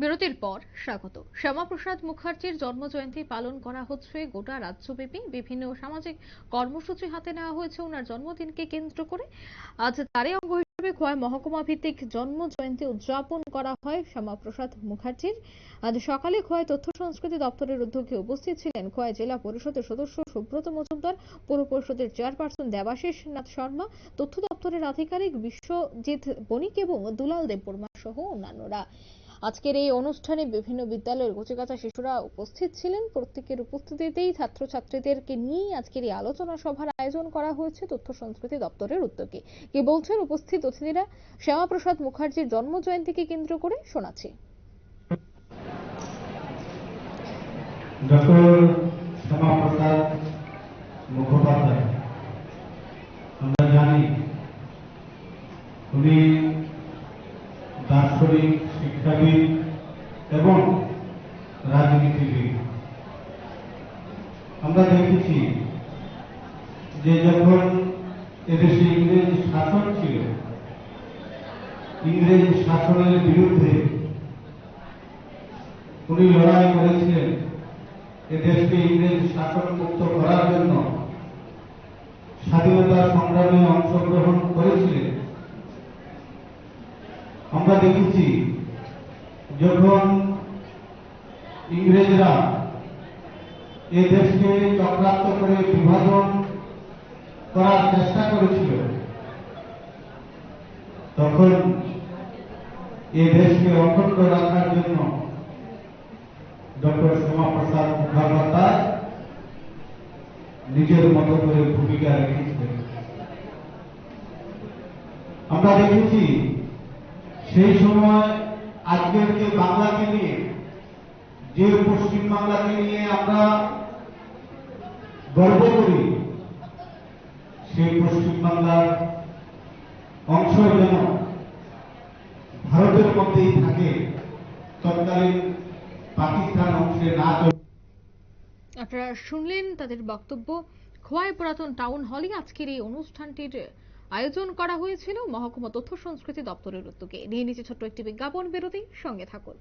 বিরতির পর স্বাগত। শ্যামাপ্রসাদ মুখার্জির জন্মজয়ন্তী পালন করা হচ্ছে গোটা রাজ্যব্যাপী। বিভিন্ন সামাজিক কর্মসূচি হাতে নেওয়া হয়েছে। ওনার জন্মদিনকে কেন্দ্র করে আজ তারই অঙ্গ হিসেবে খোয়াই মহকুমা ভিত্তিক জন্ম জয়ন্তী উদযাপন করা হয় শ্যামাপ্রসাদ মুখার্জির। আজ সকালে খোয়াই তথ্য সংস্কৃতি দপ্তরের উদ্যোগে উপস্থিত ছিলেন খোয়াই জেলা পরিষদের সদস্য সুব্রত মজুমদার, পৌর পরিষদের চেয়ারপারসন দেবাশিস নাথ শর্মা, তথ্য দপ্তরের আধিকারিক বিশ্বজিৎ বণিক এবং দুলাল দেববর্মা সহ অন্যান্যরা। আজকের এই অনুষ্ঠানে বিভিন্ন বিদ্যালয়ের কচিকাচা শিশুরা উপস্থিত ছিলেন। প্রত্যেকের উপস্থিতিতেই ছাত্রছাত্রীদেরকে নিয়ে আজকের এই আলোচনা সভার আয়োজন করা হয়েছে তথ্য সংস্কৃতি দপ্তরের উদ্যোগে। কি বলছেন উপস্থিত অতিথিরা? শ্যামাপ্রসাদ মুখার্জির জন্মজয়ন্তীকে কেন্দ্র করে শোনাচ্ছি। ডক্টর শ্যামাপ্রসাদ মুখোপাধ্যায় আমরা জানি উনি দার্শনিক, শিক্ষাবিদ এবং রাজনীতিবিদ। আমরা দেখেছি যে যখন এদেশে ইংরেজ শাসন ছিল, ইংরেজ শাসনের বিরুদ্ধে উনি লড়াই করেছিলেন এ দেশকে ইংরেজ শাসন মুক্ত করার জন্য। স্বাধীনতা সংগ্রামে অংশগ্রহণ করেছিলেন। আমরা দেখেছি যখন ইংরেজরা এ দেশকে চক্রান্ত করে বিভাজন করার চেষ্টা করেছিল, তখন এ দেশকে অখণ্ড রাখার জন্য ডক্টর শ্যামাপ্রসাদ মুখোপাধ্যায় নিজের মতো করে ভূমিকা রেখেছিলেন। আমরা দেখেছি সেই সময় আজকের যে বাংলাকে নিয়ে, যে পশ্চিম বাংলাকে নিয়ে আমরা গর্ব করি, সেই পশ্চিম বাংলার অংশ যেন ভারতের মধ্যেই থাকে, তৎকালীন পাকিস্তান অংশে না আপনারা শুনলেন তাদের বক্তব্য খোয়াই পুরাতন টাউন হলে আজকের এই অনুষ্ঠানটির আয়োজন করা হয়েছিল মহকুমা তথ্য সংস্কৃতি দপ্তরের উদ্যোগে। নিয়ে নিচে ছোট্ট একটি বিজ্ঞাপন। বিরতি, সঙ্গে থাকুন।